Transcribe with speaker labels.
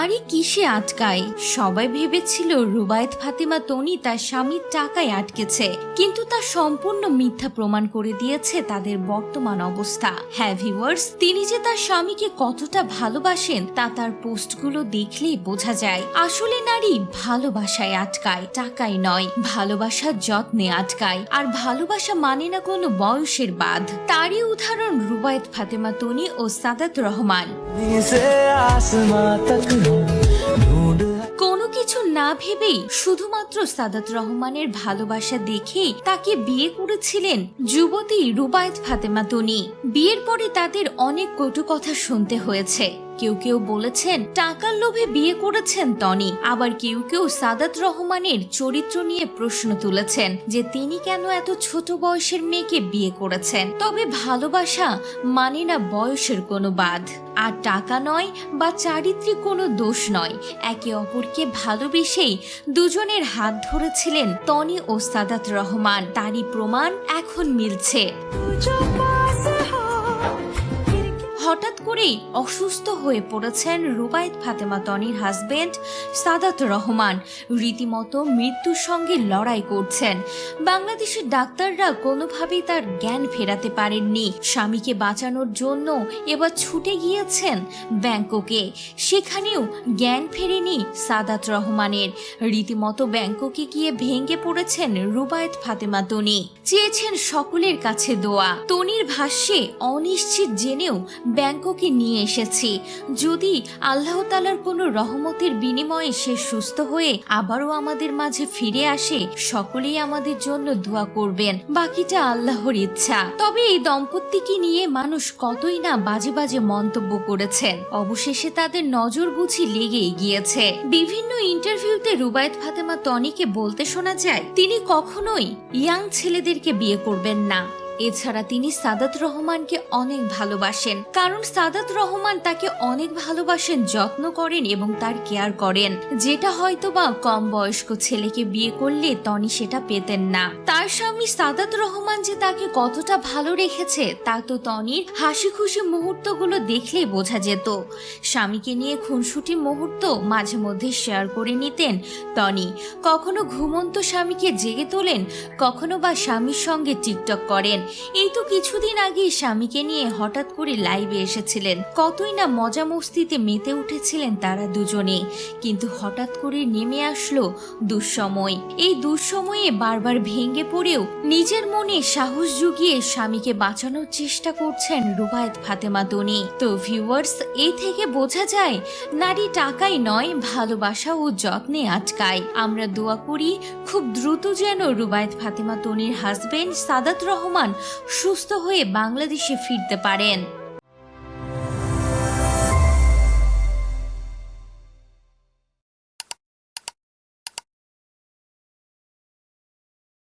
Speaker 1: তারই কিসে আটকায়? সবাই ভেবেছিল রুবায়েত ফাতিমা তনি তার স্বামীর টাকায় আটকেছে, কিন্তু তা সম্পূর্ণ মিথ্যা প্রমাণ করে দিয়েছে তাদের বর্তমান অবস্থা। হ্যাভিওয়ার্স তিনি যে তার স্বামীকে কতটা ভালোবাসেন, তা তার পোস্টগুলো দেখলেই বোঝা যায়। আসলে নারী ভালোবাসায় আটকায়, টাকায় নয়, ভালোবাসার যত্নে আটকায়, আর ভালোবাসা মানে না কোনো বয়সের বাদ তারই উদাহরণ রুবায়েত ফাতেমা তনি ও সাদাত রহমান। কিছু না ভেবেই শুধুমাত্র সাদাত রহমানের ভালোবাসা দেখেই তাকে বিয়ে করেছিলেন যুবতী রুবায়ত ফাতেমা তনি। বিয়ের পরে তাদের অনেক কটু কথা শুনতে হয়েছে। কেউ কেউ বলেছেন, টাকার লোভে বিয়ে করেছেন তনি আবার কেউ কেউ সাদাত রহমানের চরিত্র নিয়ে প্রশ্ন তুলেছেন যে তিনি কেন এত ছোট বয়সের মেয়েকে বিয়ে করেছেন। তবে ভালোবাসা মানে না বয়সের কোনো বাদ আর টাকা নয় বা চারিত্রিক কোনো দোষ নয়। একে অপরকে ভালোবেসেই দুজনের হাত ধরেছিলেন তনি ও সাদাত রহমান। তারই প্রমাণ এখন মিলছে। হঠাৎ করেই অসুস্থ হয়ে পড়েছেন রুবায়েত ফাতেমা তনির হাজবেন্ড সাদাত রহমান। রীতিমতো মৃত্যুর সঙ্গে লড়াই করছেন। বাংলাদেশের ডাক্তাররা কোনোভাবেই তার জ্ঞান ফেরাতে পারেননি। স্বামীকে বাঁচানোর জন্য এবার ছুটে গিয়েছেন ব্যাংককে। সেখানেও জ্ঞান ফেরেনি সাদাত রহমানের। রীতিমতো ব্যাংককে গিয়ে ভেঙে পড়েছেন রুবায়েত ফাতেমা তনি। চেয়েছেন সকলের কাছে দোয়া। তনির ভাষ্যে অনিশ্চিত জেনেও ব্যাংককে নিয়ে এসেছি। যদি আল্লাহ তালার কোনো রহমতের বিনিময়ে সে সুস্থ হয়ে আবারও আমাদের মাঝে ফিরে আসে, সকলেই আমাদের জন্য দোয়া করবেন। বাকিটা আল্লাহর ইচ্ছা। তবে এই দম্পতিকে নিয়ে মানুষ কতই না বাজে বাজে মন্তব্য করেছেন। অবশেষে তাদের নজর বুঝি লেগেই গিয়েছে। বিভিন্ন ইন্টারভিউতে রুবায়েত ফাতেমা তনিকে বলতে শোনা যায়, তিনি কখনোই ইয়াং ছেলেদেরকে বিয়ে করবেন না। এছাড়া তিনি সাদাত রহমানকে অনেক ভালোবাসেন, কারণ সাদাত রহমান তাকে অনেক ভালোবাসেন, যত্ন করেন এবং তার কেয়ার করেন। যেটা হয়তোবা কম বয়স্ক ছেলেকে বিয়ে করলে তনি সেটা পেতেন না। তার স্বামী সাদাত রহমান যে তাকে কতটা ভালো রেখেছে, তা তো তনির হাসি খুশি মুহূর্তগুলো দেখলেই বোঝা যেত। স্বামীকে নিয়ে খুনসুটি মুহূর্ত মাঝে মধ্যে শেয়ার করে নিতেন তনি। কখনো ঘুমন্ত স্বামীকে জেগে তোলেন, কখনো বা স্বামীর সঙ্গে টিকটক করেন। এই তো কিছুদিন আগে স্বামীকে নিয়ে হঠাৎ করে লাইভে এসেছিলেন। কতই না মজা মস্তিতে মেতে উঠেছিলেন তারা দুজনে। কিন্তু হঠাৎ করে নেমে আসলো দুঃসময়। এই দুঃসময়ে বারবার ভেঙে পড়েও নিজের মনে সাহস জুগিয়ে স্বামীকে বাঁচানোর চেষ্টা করছেন রুবায়েত ফাতেমা তনি তো ভিউয়ার্স এই থেকে বোঝা যায় নারী টাকাই নয়, ভালোবাসা ও যত্নে আটকায়। আমরা দোয়া করি খুব দ্রুত যেন রুবায়েত ফাতেমা তনির হাজবেন্ড সাদাত রহমান সুস্থ হয়ে বাংলাদেশে ফিরতে পারেন।